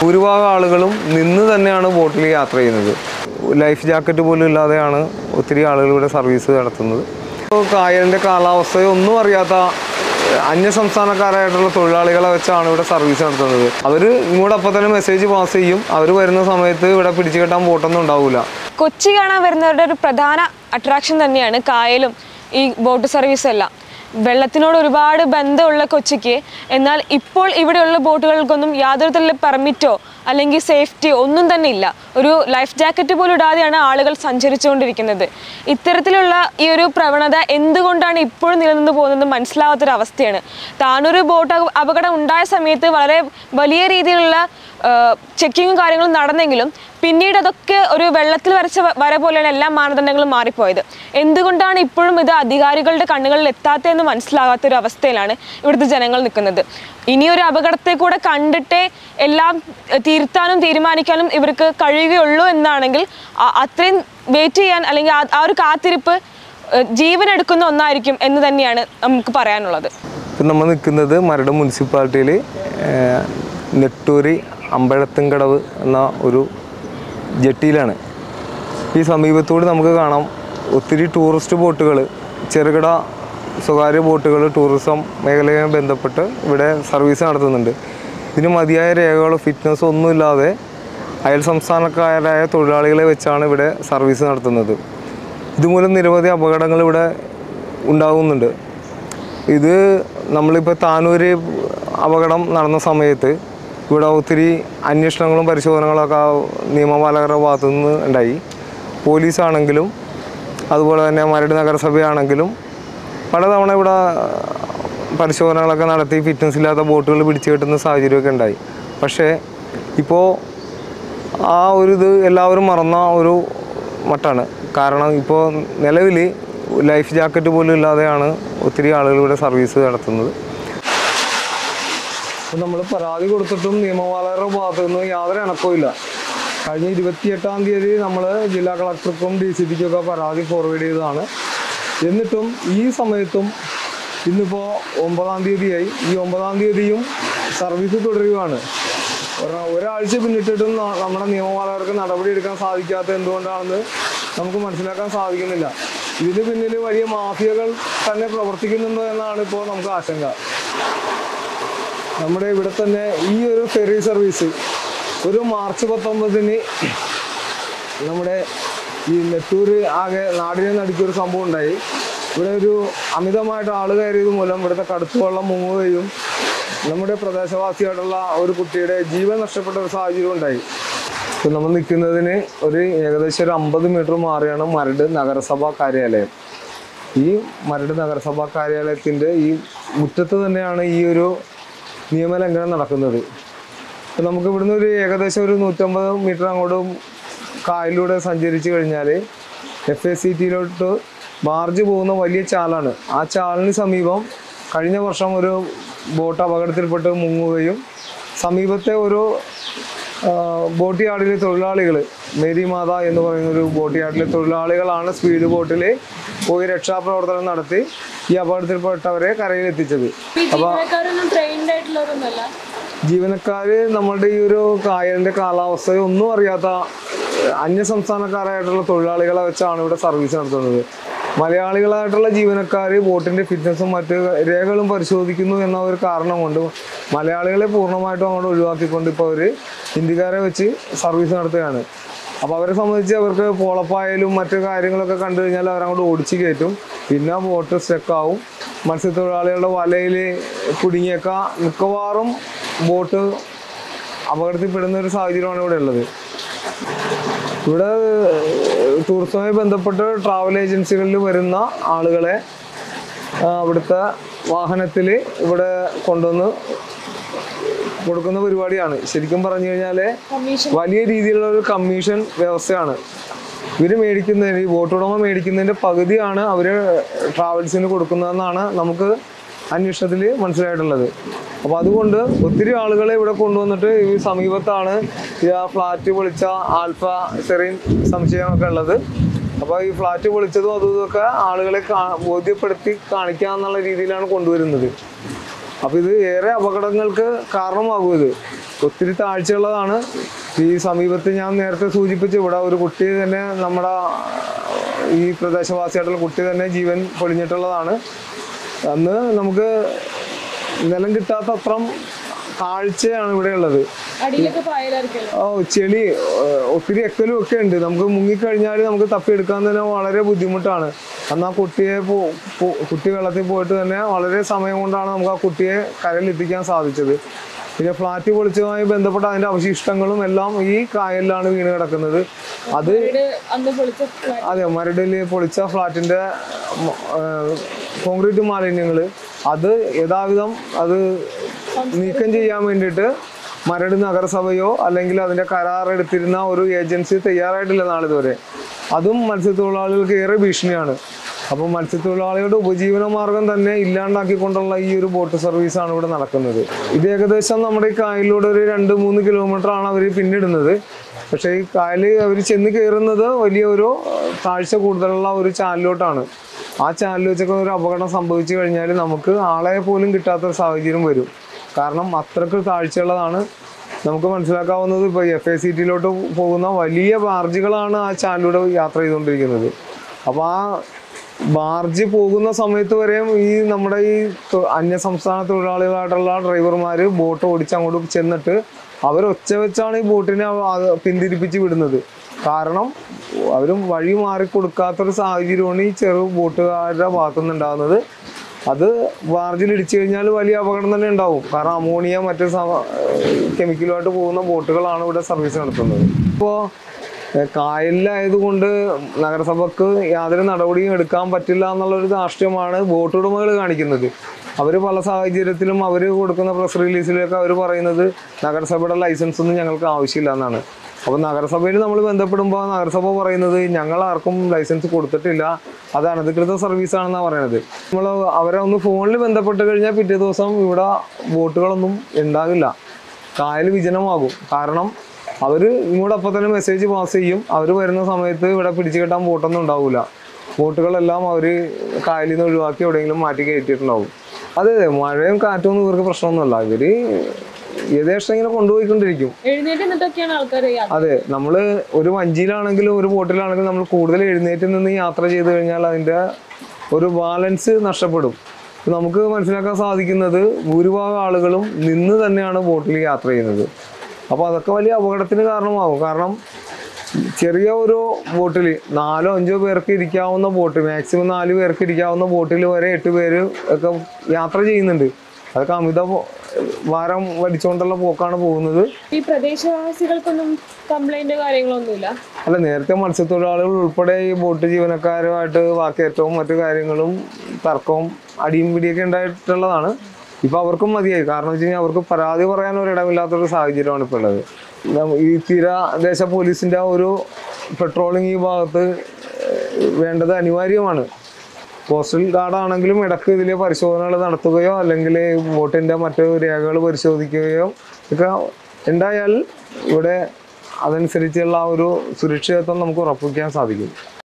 ഭൂരിഭാഗം ആളുകളും നിന്ന് തന്നെയാണ് ബോട്ടിൽ യാത്ര ചെയ്യുന്നത്. ലൈഫ് ജാക്കറ്റ് പോലും ഇല്ലാതെയാണ് ഒത്തിരി ആളുകൾ ഇവിടെ സർവീസ് നടത്തുന്നത്. കായലിന്റെ കാലാവസ്ഥയോ ഒന്നും അറിയാത്ത അന്യ സംസ്ഥാനക്കാരായിട്ടുള്ള തൊഴിലാളികളെ വെച്ചാണ് ഇവിടെ സർവീസ് നടത്തുന്നത്. അവർ ഇങ്ങോട്ട് അപ്പം തന്നെ മെസ്സേജ് പാസ് ചെയ്യും. അവർ വരുന്ന സമയത്ത് ഇവിടെ പിടിച്ചു കെട്ടാൻ ബോട്ടൊന്നും ഉണ്ടാവില്ല. കൊച്ചി കാണാൻ വരുന്നവരുടെ ഒരു പ്രധാന അട്രാക്ഷൻ തന്നെയാണ് കായലും ഈ ബോട്ട് സർവീസും എല്ലാം വെള്ളത്തിനോട് ഒരുപാട് ബന്ധമുള്ള കൊച്ചിക്ക്. എന്നാൽ ഇപ്പോൾ ഇവിടെയുള്ള ബോട്ടുകൾക്കൊന്നും യാതൊരു തരത്തിലുള്ള പെർമിറ്റോ അല്ലെങ്കിൽ സേഫ്റ്റിയോ ഒന്നും തന്നെ ഇല്ല. ഒരു ലൈഫ് ജാക്കറ്റ് പോലും ഇടാതെയാണ് ആളുകൾ സഞ്ചരിച്ചുകൊണ്ടിരിക്കുന്നത്. ഇത്തരത്തിലുള്ള ഈ ഒരു പ്രവണത എന്തുകൊണ്ടാണ് ഇപ്പോഴും നിലനിന്ന് പോകുന്നത് മനസ്സിലാവാത്തൊരവസ്ഥയാണ്. താനൊരു ബോട്ട് അപ- അപകടം ഉണ്ടായ സമയത്ത് വളരെ വലിയ രീതിയിലുള്ള ചെക്കിങ്ങും കാര്യങ്ങളും നടന്നെങ്കിലും പിന്നീട് അതൊക്കെ ഒരു വെള്ളത്തിൽ വരച്ച വര പോലെയാണ് എല്ലാ മാനദണ്ഡങ്ങളും മാറിപ്പോയത്. എന്തുകൊണ്ടാണ് ഇപ്പോഴും ഇത് അധികാരികളുടെ കണ്ണുകളിൽ എത്താത്തതെന്ന് മനസ്സിലാകാത്ത ഒരു അവസ്ഥയിലാണ് ഇവിടുത്തെ ജനങ്ങൾ നിൽക്കുന്നത്. ഇനിയൊരു അപകടത്തെ കൂടെ കണ്ടിട്ടേ എല്ലാം തിരുത്താനും തീരുമാനിക്കാനും ഇവർക്ക് കഴിയുകയുള്ളൂ എന്നാണെങ്കിൽ അത്രയും വെയിറ്റ് ചെയ്യാൻ അല്ലെങ്കിൽ ആ- ഒരു കാത്തിരിപ്പ് ജീവൻ എടുക്കുന്ന ഒന്നായിരിക്കും എന്ന് തന്നെയാണ് നമുക്ക് പറയാനുള്ളത്. ഇപ്പം നമ്മൾ നിൽക്കുന്നത് മരട് മുനിസിപ്പാലിറ്റിയിൽ നെട്ടൂരി അമ്പഴത്തുംകടവ് എന്ന ഒരു ജെട്ടിയിലാണ്. ഈ സമീപത്തോട് നമുക്ക് കാണാം ഒത്തിരി ടൂറിസ്റ്റ് ബോട്ടുകൾ ചെറുകിട സ്വകാര്യ ബോട്ടുകൾ ടൂറിസം മേഖലയുമായി ബന്ധപ്പെട്ട് ഇവിടെ സർവീസ് നടത്തുന്നുണ്ട്. ഇതിന് മതിയായ രേഖകളോ ഫിറ്റ്നസ്സോ ഒന്നുമില്ലാതെ അയൽ സംസ്ഥാനക്കാരായ തൊഴിലാളികളെ വെച്ചാണ് ഇവിടെ സർവീസ് നടത്തുന്നത്. ഇതുമൂലം നിരവധി അപകടങ്ങൾ ഇവിടെ ഉണ്ടാകുന്നുണ്ട്. ഇത് നമ്മളിപ്പോൾ താനൂര് അപകടം നടന്ന സമയത്ത് ഇവിടെ ഒത്തിരി അന്വേഷണങ്ങളും പരിശോധനകളൊക്കെ നിയമപാലകരുടെ ഭാഗത്തുനിന്ന് ഉണ്ടായി. പോലീസാണെങ്കിലും അതുപോലെ തന്നെ മരട് നഗരസഭയാണെങ്കിലും പലതവണ ഇവിടെ പരിശോധനകളൊക്കെ നടത്തി ഫിറ്റ്നസ് ഇല്ലാത്ത ബോട്ടുകൾ പിടിച്ചു കെട്ടുന്ന സാഹചര്യമൊക്കെ ഉണ്ടായി. പക്ഷേ ഇപ്പോൾ ആ ഒരു ഇത് എല്ലാവരും മറന്ന ഒരു മട്ടാണ്. കാരണം ഇപ്പോൾ നിലവിൽ ലൈഫ് ജാക്കറ്റ് പോലും ഇല്ലാതെയാണ് ഒത്തിരി ആളുകൾ ഇവിടെ സർവീസ് നടത്തുന്നത്. അപ്പോൾ നമ്മൾ പരാതി കൊടുത്തിട്ടും നിയമപാലകരുടെ ഭാഗത്തു നിന്ന് യാതൊരു ഇണക്കവും കഴിഞ്ഞ ഇരുപത്തിയെട്ടാം തീയതി നമ്മൾ ജില്ലാ കളക്ടർക്കും ഡി സി പിക്കും ഒക്കെ പരാതി ഫോർവേഡ് ചെയ്തതാണ്. എന്നിട്ടും ഈ സമയത്തും ഇന്നിപ്പോൾ ഒമ്പതാം തീയതിയായി. ഈ ഒമ്പതാം തീയതിയും സർവീസ് തുടരുകയാണ് ഒരാഴ്ച പിന്നിട്ടിട്ടും നമ്മുടെ നിയമപാലകർക്ക് നടപടി എടുക്കാൻ സാധിക്കാത്ത എന്തുകൊണ്ടാണെന്ന് നമുക്ക് മനസ്സിലാക്കാൻ സാധിക്കുന്നില്ല. ഇതിന് പിന്നിൽ വലിയ മാഫിയകൾ തന്നെ പ്രവർത്തിക്കുന്നുണ്ടോ എന്നാണ് ഇപ്പോൾ നമുക്ക് ആശങ്ക. നമ്മുടെ ഇവിടെ തന്നെ ഈ ഒരു ഫെറി സർവീസ് ഒരു മാർച്ച് പത്തൊമ്പതിന് നമ്മുടെ ഈ നെത്തൂർ ആകെ നാടിനെ നടുക്കിയൊരു സംഭവം ഉണ്ടായി. ഇവിടെ ഒരു അമിതമായിട്ട് ആൾ കയറിയത് മൂലം ഇവിടുത്തെ കടുത്തുവെള്ളം മുങ്ങുകയും നമ്മുടെ പ്രദേശവാസിയായിട്ടുള്ള ഒരു കുട്ടിയുടെ ജീവൻ നഷ്ടപ്പെട്ട ഒരു സാഹചര്യം ഉണ്ടായി. ഇപ്പം നമ്മൾ നിൽക്കുന്നതിന് ഒരു ഏകദേശം ഒരു അമ്പത് മീറ്റർ മാറിയാണ് മരട് നഗരസഭാ കാര്യാലയം. ഈ മരട് നഗരസഭാ കാര്യാലയത്തിന്റെ ഈ മുറ്റത്ത് തന്നെയാണ് ഈ ഒരു നിയമലംഘനം നടക്കുന്നത്. നമുക്ക് ഇവിടുന്ന് ഒരു ഏകദേശം ഒരു നൂറ്റമ്പത് മീറ്റർ അങ്ങോട്ടും കായലിലൂടെ സഞ്ചരിച്ചു കഴിഞ്ഞാൽ എഫ് എ സി ടിയിലോട്ട് ബാർജ് പോകുന്ന വലിയ ചാലാണ്. ആ ചാലിന് സമീപം കഴിഞ്ഞ വർഷം ഒരു ബോട്ട് അപകടത്തിൽപ്പെട്ട് മുങ്ങുകയും സമീപത്തെ ഒരു ബോട്ട് യാർഡിലെ തൊഴിലാളികൾ മേരി മാത എന്ന് പറയുന്ന ഒരു ബോട്ട് യാർഡിലെ തൊഴിലാളികളാണ് സ്പീഡ് ബോട്ടിൽ പോയി രക്ഷാപ്രവർത്തനം നടത്തി ഈ അപകടത്തിൽപ്പെട്ടവരെ കരയിലെത്തിച്ചത്. അപ്പോൾ ജീവനക്കാർ നമ്മളുടെ ഈ ഒരു കായലിന്റെ കാലാവസ്ഥയോ ഒന്നും അറിയാത്ത അന്യ സംസ്ഥാനക്കാരായിട്ടുള്ള തൊഴിലാളികളെ വെച്ചാണ് ഇവിടെ സർവീസ് നടത്തുന്നത്. മലയാളികളായിട്ടുള്ള ജീവനക്കാർ ബോട്ടിന്റെ ഫിറ്റ്നസും മറ്റ് രേഖകളും പരിശോധിക്കുന്നു എന്ന ഒരു കാരണം കൊണ്ട് മലയാളികളെ പൂർണമായിട്ടും അങ്ങോട്ട് ഒഴിവാക്കിക്കൊണ്ട് ഇപ്പോൾ അവർ ഹിന്ദിക്കാരെ വെച്ച് സർവീസ് നടത്തുകയാണ്. അപ്പോൾ അവരെ സംബന്ധിച്ച് അവർക്ക് പോളപ്പായാലും മറ്റു കാര്യങ്ങളൊക്കെ കണ്ടു കഴിഞ്ഞാൽ അവരങ്ങോട്ട് ഓടിച്ചു കയറ്റും. പിന്നെ ബോട്ട് സ്റ്റക്കാവും മത്സ്യത്തൊഴിലാളികളുടെ വലയിൽ കുടുങ്ങിയൊക്കെ. മിക്കവാറും ബോട്ട് അപകടത്തിൽപ്പെടുന്ന ഒരു സാഹചര്യമാണ് ഇവിടെ ഉള്ളത്. ഇവിടെ ടൂറിസവുമായി ബന്ധപ്പെട്ട് ട്രാവൽ ഏജൻസികളിൽ വരുന്ന ആളുകളെ അവിടുത്തെ വാഹനത്തിൽ ഇവിടെ കൊണ്ടുവന്ന് കൊടുക്കുന്ന പരിപാടിയാണ്. ശരിക്കും പറഞ്ഞു കഴിഞ്ഞാൽ വലിയ രീതിയിലുള്ള ഒരു കമ്മീഷൻ വ്യവസ്ഥയാണ്. ഇവർ മേടിക്കുന്നതിന് ഈ ബോട്ട് ഉടമ മേടിക്കുന്നതിന്റെ പകുതിയാണ് അവർ ട്രാവൽസിന് കൊടുക്കുന്നതെന്നാണ് നമുക്ക് അന്വേഷണത്തിൽ മനസ്സിലായിട്ടുള്ളത്. അപ്പോൾ അതുകൊണ്ട് ഒത്തിരി ആളുകളെ ഇവിടെ കൊണ്ടുവന്നിട്ട് ഈ സമീപത്താണ് ഈ ആ ഫ്ലാറ്റ് പൊളിച്ച ആൽഫ സെറീൻ സംശയമൊക്കെ ഉള്ളത്. അപ്പോൾ ഈ ഫ്ലാറ്റ് പൊളിച്ചതും അതും ഇതൊക്കെ ആളുകളെ ബോധ്യപ്പെടുത്തി കാണിക്കുക എന്നുള്ള രീതിയിലാണ് കൊണ്ടുവരുന്നത്. അപ്പോൾ ഇത് ഏറെ അപകടങ്ങൾക്ക് കാരണമാകും ഇത്. ഒത്തിരി താഴ്ചയുള്ളതാണ്. ഈ സമീപത്ത് ഞാൻ നേരത്തെ സൂചിപ്പിച്ച ഇവിടെ ഒരു കുട്ടി തന്നെ നമ്മുടെ ഈ പ്രദേശവാസിയായിട്ടുള്ള കുട്ടി തന്നെ ജീവൻ പൊളിഞ്ഞിട്ടുള്ളതാണ് അന്ന് നമുക്ക് നിലം കിട്ടാത്തത്രം താഴ്ചയാണ് ഇവിടെ ഉള്ളത് അടിയിലൊക്കെ പായലായിരിക്കും ഓ ചെളി ഒത്തിരി എക്കലും ഒക്കെ ഉണ്ട്. നമുക്ക് മുങ്ങിക്കഴിഞ്ഞാൽ നമുക്ക് തപ്പിയെടുക്കാൻ തന്നെ വളരെ ബുദ്ധിമുട്ടാണ്. അന്ന് ആ കുട്ടിയെ കുട്ടി വെള്ളത്തിൽ പോയിട്ട് തന്നെ വളരെ സമയം കൊണ്ടാണ് നമുക്ക് ആ കുട്ടിയെ കരയിലെത്തിക്കാൻ സാധിച്ചത്. പിന്നെ ഫ്ലാറ്റ് പൊളിച്ചതുമായി ബന്ധപ്പെട്ട അതിന്റെ അവശിഷ്ടങ്ങളും എല്ലാം ഈ കായലിലാണ് വീണ് കിടക്കുന്നത്. അത് അതെ മരടിൽ പൊളിച്ച ഫ്ലാറ്റിന്റെ കോൺക്രീറ്റ് മാലിന്യങ്ങൾ അത് യഥാവിധം അത് നീക്കം ചെയ്യാൻ വേണ്ടിയിട്ട് മരട് നഗരസഭയോ അല്ലെങ്കിൽ അതിന്റെ കരാറെടുത്തിരുന്ന ഒരു ഏജൻസി തയ്യാറായിട്ടില്ല നാളിതുവരെ. അതും മത്സ്യത്തൊഴിലാളികൾക്ക് ഏറെ ഭീഷണിയാണ്. അപ്പോൾ മത്സ്യത്തൊഴിലാളികളുടെ ഉപജീവന മാർഗം തന്നെ ഇല്ലാണ്ടാക്കിക്കൊണ്ടുള്ള ഈ ഒരു ബോട്ട് സർവീസാണ് ഇവിടെ നടക്കുന്നത്. ഇത് ഏകദേശം നമ്മുടെ ഈ കായലിലൂടെ ഒരു രണ്ട് മൂന്ന് കിലോമീറ്റർ ആണ് അവർ പിന്നിടുന്നത്. പക്ഷേ ഈ കായൽ അവർ ചെന്ന് കയറുന്നത് വലിയ ഒരു താഴ്ച കൂടുതലുള്ള ഒരു ചാലിലോട്ടാണ്. ആ ചാനലിൽ വെച്ചൊക്കെ ഒരു അപകടം സംഭവിച്ചു കഴിഞ്ഞാൽ നമുക്ക് ആളെ പോലും കിട്ടാത്തൊരു സാഹചര്യം വരും. കാരണം അത്രയ്ക്ക് കാഴ്ചയുള്ളതാണ്. നമുക്ക് മനസ്സിലാക്കാവുന്നത് ഇപ്പോൾ എഫ് എ സി ടിയിലോട്ട് പോകുന്ന വലിയ ബാർജുകളാണ് ആ ചാനലിലൂടെ യാത്ര ചെയ്തുകൊണ്ടിരിക്കുന്നത്. അപ്പോൾ ആ ബാർജ് പോകുന്ന സമയത്ത് വരെയും ഈ നമ്മുടെ ഈ അന്യ സംസ്ഥാന തൊഴിലാളികളായിട്ടുള്ള ഡ്രൈവർമാർ ബോട്ട് ഓടിച്ച് അങ്ങോട്ട് ചെന്നിട്ട് അവർ ഒച്ച വെച്ചാണ് ഈ ബോട്ടിനെ പിന്തിരിപ്പിച്ച് വിടുന്നത്. കാരണം അവരും വഴി മാറി കൊടുക്കാത്തൊരു സാഹചര്യമാണ് ഈ ചെറു ബോട്ടുകാരുടെ ഭാഗത്തുനിന്ന് ഉണ്ടാകുന്നത് അത് ബാർജിൽ ഇടിച്ചു കഴിഞ്ഞാൽ വലിയ അപകടം തന്നെ ഉണ്ടാവും. കാരണം അമോണിയ മറ്റ് കെമിക്കലുമായിട്ട് പോകുന്ന ബോട്ടുകളാണ് ഇവിടെ സർവീസ് നടത്തുന്നത്. ഇപ്പോൾ കായലിലായതുകൊണ്ട് നഗരസഭക്ക് യാതൊരു നടപടിയും എടുക്കാൻ പറ്റില്ല എന്നുള്ളൊരു രാഷ്ട്രീയമാണ് ബോട്ടുടമകൾ കാണിക്കുന്നത്. അവർ പല സാഹചര്യത്തിലും അവർ കൊടുക്കുന്ന പ്രസ് റിലീസിലൊക്കെ അവർ പറയുന്നത് നഗരസഭയുടെ ലൈസൻസ് ഒന്നും ഞങ്ങൾക്ക് ആവശ്യമില്ല എന്നാണ്. അപ്പോൾ നഗരസഭയിൽ നമ്മൾ ബന്ധപ്പെടുമ്പോൾ നഗരസഭ പറയുന്നത് ഞങ്ങൾ ആർക്കും ലൈസൻസ് കൊടുത്തിട്ടില്ല. അത് അനധികൃത സർവീസാണെന്നാണ് പറയുന്നത് നമ്മൾ അവരെ ഒന്ന് ഫോണിൽ ബന്ധപ്പെട്ട് കഴിഞ്ഞാൽ പിറ്റേ ദിവസം ഇവിടെ ബോട്ടുകളൊന്നും ഉണ്ടാകില്ല കായൽ വിജനമാകും. കാരണം അവർ ഇങ്ങോട്ട് അപ്പം തന്നെ മെസ്സേജ് പാസ് ചെയ്യും. അവർ വരുന്ന സമയത്ത് ഇവിടെ പിടിച്ചു കെട്ടാൻ ബോട്ടൊന്നും ഉണ്ടാവില്ല ബോട്ടുകളെല്ലാം അവർ കായലിൽ നിന്ന് ഒഴിവാക്കി എവിടെയെങ്കിലും മാറ്റി കയറ്റിയിട്ടുണ്ടാവും. അതെ അതെ. മഴയും കാറ്റും ഒന്നും ഇവർക്ക് പ്രശ്നമൊന്നുമല്ല. ഇവർ ഏകദേശം ഇങ്ങനെ കൊണ്ടുപോയിക്കൊണ്ടിരിക്കും. അതെ നമ്മൾ ഒരു വഞ്ചിയിലാണെങ്കിലും ഒരു ബോട്ടിലാണെങ്കിലും നമ്മൾ കൂടുതൽ എഴുന്നേറ്റ് നിന്ന് യാത്ര ചെയ്ത് കഴിഞ്ഞാൽ അതിന്റെ ഒരു ബാലൻസ് നഷ്ടപ്പെടും. നമുക്ക് മനസ്സിലാക്കാൻ സാധിക്കുന്നത് ഭൂരിഭാഗം ആളുകളും നിന്ന് തന്നെയാണ് ബോട്ടിൽ യാത്ര ചെയ്യുന്നത്. അപ്പോൾ അതൊക്കെ വലിയ അപകടത്തിന് കാരണമാകും. കാരണം ചെറിയ ഒരു ബോട്ടിൽ നാലോ അഞ്ചോ പേർക്ക് ഇരിക്കാവുന്ന ബോട്ട് മാക്സിമം നാല് പേർക്ക് ഇരിക്കാവുന്ന ബോട്ടിൽ വരെ എട്ട് പേര് ഒക്കെ യാത്ര ചെയ്യുന്നുണ്ട്. അതൊക്കെ അമിത വാരം ഭാരം വലിച്ചുകൊണ്ടുള്ള പോക്കാണ് പോകുന്നത്. ഈ പ്രദേശവാസികൾക്കൊന്നും കംപ്ലൈന്റ് കാര്യങ്ങളൊന്നുമില്ല? അല്ല നേരത്തെ മത്സ്യത്തൊഴിലാളികൾ ഉൾപ്പെടെ ഈ ബോട്ട് ജീവനക്കാരുമായിട്ട് വാക്കേറ്റവും മറ്റു കാര്യങ്ങളും തർക്കവും അടിയും പിടിയൊക്കെ ഉണ്ടായിട്ടുള്ളതാണ്. ഇപ്പൊ അവർക്കും മതിയായി. കാരണം വെച്ച് കഴിഞ്ഞാൽ അവർക്ക് പരാതി പറയാൻ ഒരിടമില്ലാത്തൊരു സാഹചര്യമാണ് ഇപ്പോൾ ഉള്ളത്. ഈ തീരദേശ പോലീസിന്റെ ആ ഒരു പെട്രോളിങ് ഈ ഭാഗത്ത് വേണ്ടത് അനിവാര്യമാണ്. കോസ്റ്റൽ ഗാർഡാണെങ്കിലും ഇടയ്ക്ക് ഇതിലെ പരിശോധനകൾ നടത്തുകയോ അല്ലെങ്കിൽ ബോട്ടിന്റെ മറ്റു രേഖകൾ പരിശോധിക്കുകയോ ഒക്കെ ഉണ്ടായാൽ ഇവിടെ അതനുസരിച്ചുള്ള ഒരു സുരക്ഷിതത്വം നമുക്ക് ഉറപ്പിക്കാൻ സാധിക്കും.